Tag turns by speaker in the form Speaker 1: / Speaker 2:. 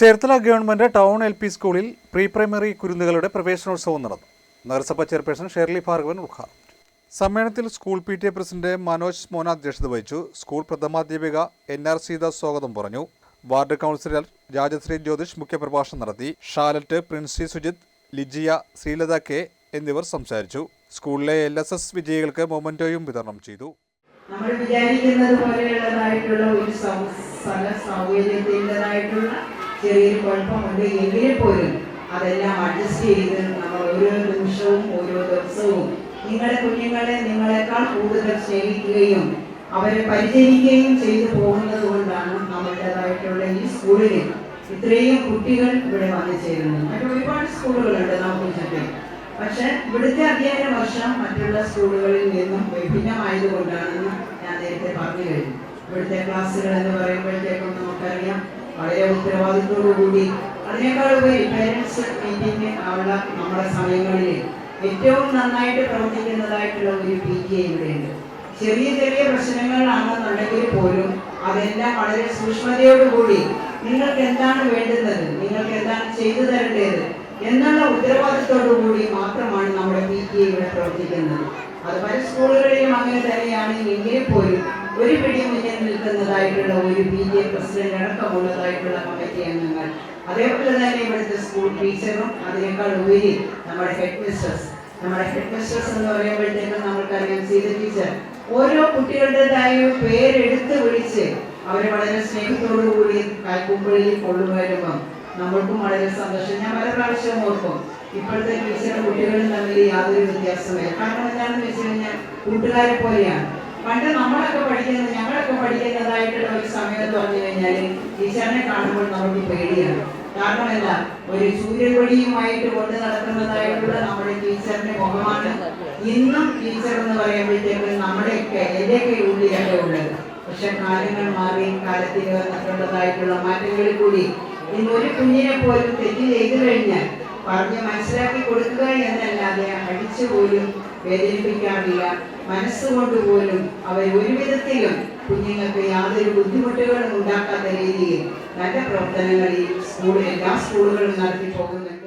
Speaker 1: Cherthala government town L P സ്കൂളിൽ pre primary കുരുന്നുകളുടെ പ്രവേശനോത്സവം നടന്നു. നഗരസഭ ചെയർപേഴ്സൺ ഷെർലി ഭാർഗവൻ ഉദ്ഘാടനം സമ്മേളനത്തിൽ school P T A president Manoj Mona അധ്യക്ഷത വഹിച്ചു. സ്കൂൾ പ്രഥമാധ്യാപിക എൻ ആർ സീത സ്വാഗതം പറഞ്ഞു. വാർഡ് കൗൺസിലർ രാജശ്രീ ജ്യോതിഷ് മുഖ്യപ്രഭാഷണം നടത്തി. ഷാലറ്റ് പ്രിൻസി സുജിത് ലിജിയ ശ്രീലത കെ എന്നിവർ സംസാരിച്ചു. സ്കൂളിലെ എൽ എസ് എസ് വിജയികൾക്ക് മൊമെന്റോയും വിതരണം ചെയ്തു.
Speaker 2: നമ്മൾ വിചാരിക്കുന്നത് പോലെയുള്ളതായിട്ടുള്ള ഒരു സൗകര്യത്തിന്റെതായിട്ടുള്ള ചെറിയൊരു കുഴപ്പമുണ്ട്. എങ്കിൽ പോലും അതെല്ലാം അഡ്ജസ്റ്റ് ചെയ്ത് നമ്മൾ ഓരോ നിമിഷവും ഓരോ ദിവസവും നിങ്ങളുടെ കുഞ്ഞുങ്ങളെ നിങ്ങളെക്കാൾ കൂടുതൽ സ്നേഹിക്കുകയും അവരെ പരിചരിക്കുകയും ചെയ്തു പോകുന്നത് കൊണ്ടാണ് നമ്മളുടേതായിട്ടുള്ള ഈ സ്കൂളിൽ ഇത്രയും കുട്ടികൾ ഇവിടെ വന്നു ചേരുന്നത്. മറ്റു ഒരുപാട് സ്കൂളുകളുണ്ട് നമുക്ക് ചുറ്റും. പക്ഷെ ഇവിടുത്തെ അധ്യയന വർഷം മറ്റുള്ള സ്കൂളുകളിൽ നിന്നും വിഭിന്നമായതുകൊണ്ടാണെന്ന് ഞാൻ നേരത്തെ പറഞ്ഞു കഴിഞ്ഞു. ഇവിടുത്തെ ക്ലാസ്സുകൾ എന്ന് പറയുമ്പോഴത്തേക്കും വളരെ ഉത്തരവാദിത്തോടുകൂടി അതിനേക്കാൾ ഉപരി പേരൻസ് മീറ്റിംഗ് ഉള്ള നമ്മുടെ സമയങ്ങളിൽ ഏറ്റവും നന്നായിട്ട് പ്രവർത്തിക്കുന്നതായിട്ടുള്ള ഒരു പി ടി ഇവിടെയുണ്ട്. ചെറിയ ചെറിയ പ്രശ്നങ്ങളാണെന്നുണ്ടെങ്കിൽ പോലും അതെല്ലാം വളരെ സൂക്ഷ്മതയോടുകൂടി നിങ്ങൾക്ക് എന്താണ് വേണ്ടുന്നത്? നിങ്ങൾക്ക് എന്താണ് ചെയ്തു തരേണ്ടത്? എന്നുള്ള ഉത്തരവാദിത്തോടുകൂടി മാത്രമാണ് നമ്മുടെ പി ടി ഇവിടെ പ്രവർത്തിക്കുന്നത്. അത് പല സ്കൂളുകളിലും അങ്ങനെ തന്നെയാണ്. എങ്കിൽ പോലും ഒരു പിടി മുന്നിൽ നിൽക്കുന്നതായിട്ടുള്ള ഒരു ടി എ പ്രസിഡന്റ് അടക്കമുള്ളതായിട്ടുള്ള കമ്മിറ്റി അംഗങ്ങൾ. അതേപോലെ തന്നെ ഇവിടുത്തെ സ്കൂൾ ടീച്ചറും അതിനേക്കാൾ ഉപരി നമ്മുടെ ഹെഡ് മിസ്റ്റേഴ്സ് നമ്മുടെ ഹെഡ് മിസ്റ്റേഴ്സ് എന്ന് പറയുമ്പോഴത്തേക്കും നമ്മൾക്കറിയാം സീത ടീച്ചർ ഓരോ കുട്ടികളുടേതായ പേരെടുത്ത് വിളിച്ച് അവരെ വളരെ സ്നേഹത്തോടു കൂടി കാൽക്കുമ്പിളിൽ കൊണ്ടുവരുമ്പം നമ്മൾക്കും വളരെ സന്തോഷം. ഞാൻ പല പ്രാവശ്യവും ഓർക്കും ഇപ്പോഴത്തെ ടീച്ചറും കുട്ടികളും തമ്മിൽ യാതൊരു വ്യത്യാസമില്ല കാരണം എന്താണെന്ന് വെച്ച് കഴിഞ്ഞാൽ കൂട്ടുകാരെ പോലെയാണ്. പണ്ട് നമ്മളൊക്കെ പഠിക്കുന്നത് പഠിക്കുന്നതായിട്ടുള്ള ഒരു സമയം എന്ന് പറഞ്ഞു കഴിഞ്ഞാൽ ടീച്ചറിനെ കാണുമ്പോൾ നമുക്ക് പേടിയാണ്. കാരണം എന്താ? ഒരു സൂര്യപൊടിയുമായിട്ട് കൊണ്ട് നടക്കുന്നതായിട്ടുള്ള നമ്മുടെ ടീച്ചറിന്റെ മുഖമാണ്. ഇന്നും ടീച്ചർ എന്ന് പറയുമ്പോഴത്തേക്ക് നമ്മുടെയൊക്കെ എന്റെയൊക്കെ ഉള്ളിലൊക്കെ ഉള്ളത്. പക്ഷെ കാലങ്ങൾ മാറി കാലത്തിൽ വന്നിട്ടുള്ളതായിട്ടുള്ള മാറ്റങ്ങളിൽ കൂടി. ഇന്ന് ഒരു കുഞ്ഞിനെ പോലും തെറ്റ് ചെയ്തു കഴിഞ്ഞാൽ പറഞ്ഞ് മനസ്സിലാക്കി കൊടുക്കുക എന്നല്ലാതെ അടിച്ചു പോലും വേദനിപ്പിക്കാറില്ല. മനസ്സുകൊണ്ട് പോലും അവർ ഒരു വിധത്തിലും കുഞ്ഞുങ്ങൾക്ക് യാതൊരു ബുദ്ധിമുട്ടുകളും ഉണ്ടാക്കാത്ത രീതിയിൽ നല്ല പ്രവർത്തനങ്ങൾ ഈ സ്കൂൾ എല്ലാ സ്കൂളുകളും നടത്തി പോകുന്നുണ്ട്.